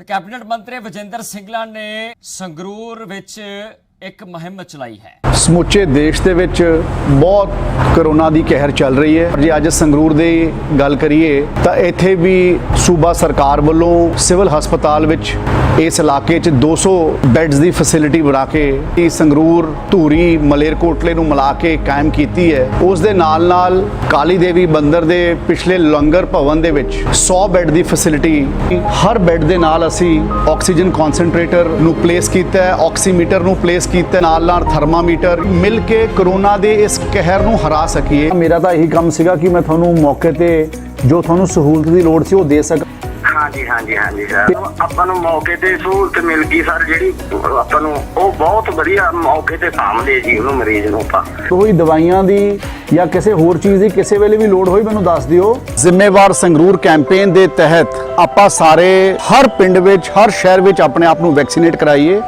ਤੇ ਕੈਬਨਿਟ ਮੰਤਰੀ ਵਿਜੇਂਦਰ ਸਿੰਗਲਾ ਨੇ ਸੰਗਰੂਰ ਵਿੱਚ ਇੱਕ ਮੁਹਿੰਮ ਚਲਾਈ ਹੈ। ਸਮੁੱਚੇ ਦੇਸ਼ ਦੇ ਵਿੱਚ ਬਹੁਤ ਕਰੋਨਾ ਦੀ ਕਹਿਰ ਚੱਲ ਰਹੀ ਹੈ। ਜੇ ਅੱਜ ਸੰਗਰੂਰ ਦੀ ਗੱਲ ਕਰੀਏ, ਤਾਂ ਇੱਥੇ ਵੀ ਸੂਬਾ ਸਰਕਾਰ ਵੱਲੋਂ ਸਿਵਲ ਹਸਪਤਾਲ ਵਿੱਚ ਇਸ ਇਲਾਕੇ 'ਚ 200 ਬੈੱਡਸ ਦੀ ਫੈਸਿਲਿਟੀ ਬਣਾ ਕੇ ਇਹ ਸੰਗਰੂਰ, ਧੂਰੀ ਮਲੇਰਕੋਟਲੇ ਨੂੰ ਮਿਲਾ ਕੇ ਕਾਇਮ ਕੀਤੀ ਹੈ। ਉਸ ਦੇ ਨਾਲ ਨਾਲ ਕਾਲੀ ਦੇਵੀ ਬੰਦਰ ਦੇ ਪਿਛਲੇ ਲੰਗਰ ਭਵਨ ਦੇ ਵਿੱਚ 100 ਬੈੱਡ ਦੀ ਫੈਸਿਲਿਟੀ ਹਰ ਬੈੱਡ ਦੇ ਨਾਲ ਅਸੀਂ ਆਕਸੀਜਨ ਕਨਸੈਂਟਰੇਟਰ ਨੂੰ ਪਲੇਸ ਕੀਤਾ ਹੈ, ਆਕਸੀਮੀਟਰ ਨੂੰ ਪਲੇਸ ਕੀਤਾ ਨਾਲ ਨਾਲ ਥਰਮਾਮੀਟਰ ਮਿਲ ਕੇ ਕਰੋਨਾ ਦੇ ਇਸ ਕਹਿਰ ਨੂੰ ਹਰਾ ਸਕੀਏ। ਮੇਰਾ ਤਾਂ ਇਹੀ ਕੰਮ ਸੀਗਾ ਕਿ ਮੈਂ ਤੁਹਾਨੂੰ ਮੌਕੇ ਤੇ ਜੋ ਤੁਹਾਨੂੰ ਸਹੂਲਤ ਦੀ ਲੋੜ ਸੀ ਉਹ ਦੇ ਸਕਾਂ। ਹਾਂਜੀ ਹਾਂਜੀ ਹਾਂਜੀ ਸਰ। ਆਪਾਂ ਨੂੰ ਮੌਕੇ ਤੇ ਸਹੂਲਤ ਮਿਲ ਗਈ ਸਰ ਜਿਹੜੀ ਆਪਾਂ ਨੂੰ ਉਹ ਬਹੁਤ ਵਧੀਆ ਮੌਕੇ ਤੇ ਸਾਂਭਦੇ ਜੀ ਉਹਨੂੰ ਮਰੀਜ਼ ਨੂੰ ਆਪਾਂ। ਕੋਈ ਦਵਾਈਆਂ ਦੀ ਜਾਂ ਕਿਸੇ ਹੋਰ ਚੀਜ਼ ਦੀ ਕਿਸੇ ਵੇਲੇ ਵੀ ਲੋੜ ਹੋਈ ਮੈਨੂੰ ਦੱਸ ਦਿਓ। ਜ਼ਿੰਮੇਵਾਰ ਸੰਗਰੂਰ ਕੈਂਪੇਨ ਦੇ ਤਹਿਤ ਆਪਾਂ ਸਾਰੇ ਹਰ ਪਿੰਡ ਵਿੱਚ ਹਰ ਸ਼ਹਿਰ ਵਿੱਚ ਆਪਣੇ ਆਪ ਨੂੰ ਵੈਕਸੀਨੇਟ ਕਰਾਈਏ।